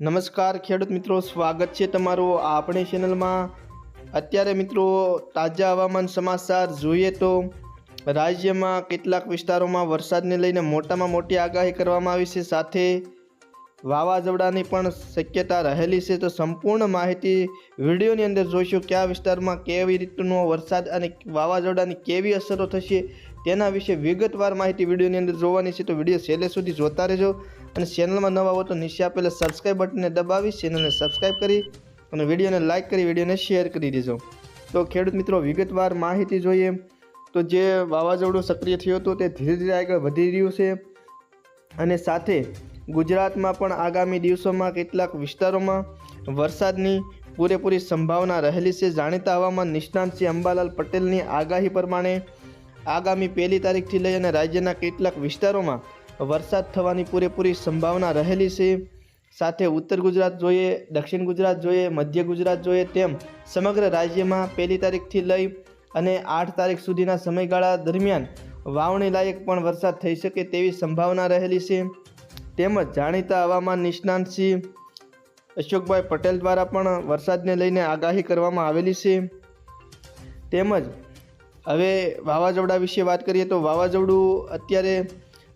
નમસ્કાર ખેડૂત મિત્રો, સ્વાગત છે તમારું આપણી ચેનલમાં. અત્યારે મિત્રો, તાજા હવામાન સમાચાર જોઈએ તો રાજ્યમાં કેટલાક વિસ્તારોમાં વરસાદને લઈને મોટામાં મોટી આગાહી કરવામાં આવી છે. સાથે વાવાઝોડાની પણ શક્યતા રહેલી છે. તો સંપૂર્ણ માહિતી વિડીયોની અંદર જોઈશું કયા વિસ્તારમાં કેવી રીતનો વરસાદ અને વાવાઝોડાની કેવી અસરો થશે. તેના વિશે વિગતવાર માહિતી વિડીયોની અંદર જોવાની છે, તો વીડિયો છેલ્લે સુધી જોતા રહેજો. અને ચેનલમાં નવા હો તો નીચે આપેલા સબસ્ક્રાઈબ બટનને દબાવી, ચેનલને સબસ્ક્રાઈબ કરી અને વિડીયોને લાઇક કરી, વિડીયોને શેર કરી દેજો. તો ખેડૂત મિત્રો, વિગતવાર માહિતી જોઈએ. તો જે વાવાઝોડું સક્રિય થયું હતું તે ધીરે ધીરે આગળ વધી રહ્યું છે. અને સાથે ગુજરાતમાં પણ આગામી દિવસોમાં કેટલાક વિસ્તારોમાં વરસાદની પૂરેપૂરી સંભાવના રહેલી છે. જાણીતા હવામાન નિષ્ણાંત શ્રી અંબાલાલ પટેલની આગાહી પ્રમાણે આગામી પહેલી તારીખથી લઈ અને રાજ્યના કેટલાક વિસ્તારોમાં વરસાદ થવાની પૂરેપૂરી સંભાવના રહેલી છે. સાથે ઉત્તર ગુજરાત જોઈએ, દક્ષિણ ગુજરાત જોઈએ, મધ્ય ગુજરાત જોઈએ તેમ સમગ્ર રાજ્યમાં પહેલી તારીખથી લઈ અને આઠ તારીખ સુધીના સમયગાળા દરમિયાન વાવણી લાયક પણ વરસાદ થઈ શકે તેવી સંભાવના રહેલી છે. તેમજ જાણીતા હવામાન નિષ્ણાંત શ્રી અશોકભાઈ પટેલ દ્વારા પણ વરસાદને લઈને આગાહી કરવામાં આવેલી છે. તેમજ હવે વાવાઝોડા વિશે વાત કરીએ તો વાવાઝોડું અત્યારે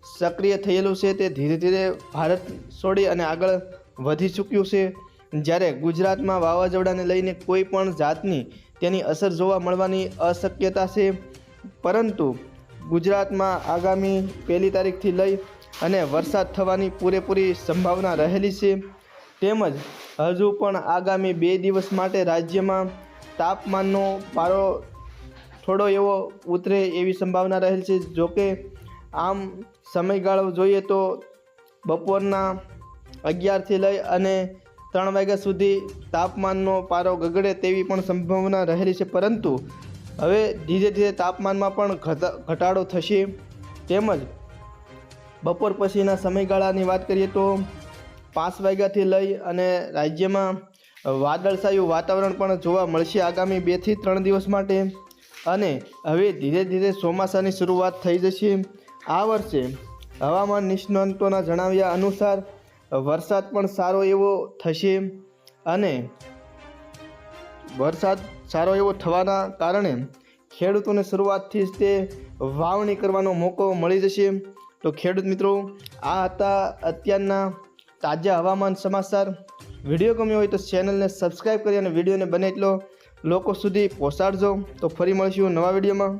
સક્રિય થયેલું છે તે ધીરે ધીરે ભારત છોડી અને આગળ વધી ચૂક્યું છે. જ્યારે ગુજરાતમાં વાવાઝોડાને લઈને કોઈ પણ જાતની તેની અસર જોવા મળવાની અશક્યતા છે. પરંતુ ગુજરાતમાં આગામી પહેલી તારીખથી લઈ અને વરસાદ થવાની પૂરેપૂરી સંભાવના રહેલી છે. તેમજ હજુ પણ આગામી બે દિવસ માટે રાજ્યમાં તાપમાનનો પારો થોડો એવો ઉતરે એવી સંભાવના રહેલ છે. જોકે આમ સમયગાળો જોઈએ તો બપોરના અગિયારથી લઈ અને ત્રણ વાગ્યા સુધી તાપમાનનો પારો ગગડે તેવી પણ સંભાવના રહેલી છે. પરંતુ હવે ધીરે ધીરે તાપમાનમાં પણ ઘટા, ઘટાડો થશે. તેમજ બપોર પછીના સમયગાળાની વાત કરીએ તો પાંચ વાગ્યાથી લઈ અને રાજ્યમાં વાદળછાયું વાતાવરણ પણ જોવા મળશે આગામી બેથી ત્રણ દિવસ માટે. અને હવે ધીરે ધીરે ચોમાસાની શરૂઆત થઈ જશે. આ વર્ષે હવામાન નિષ્ણાંતોના જણાવ્યા અનુસાર વરસાદ પણ સારો એવો થશે અને વરસાદ સારો એવો થવાના કારણે ખેડૂતોને શરૂઆતથી જ તે વાવણી કરવાનો મોકો મળી જશે. તો ખેડૂત મિત્રો, આ હતા અત્યારના તાજા હવામાન સમાચાર. વીડિયો ગમ્યો હોય તો ચેનલને સબસ્ક્રાઈબ કરી અને વિડીયોને બને એટલો લોકો સુધી પહોંચાડજો. તો ફરી મળીશું નવા વિડીયોમાં.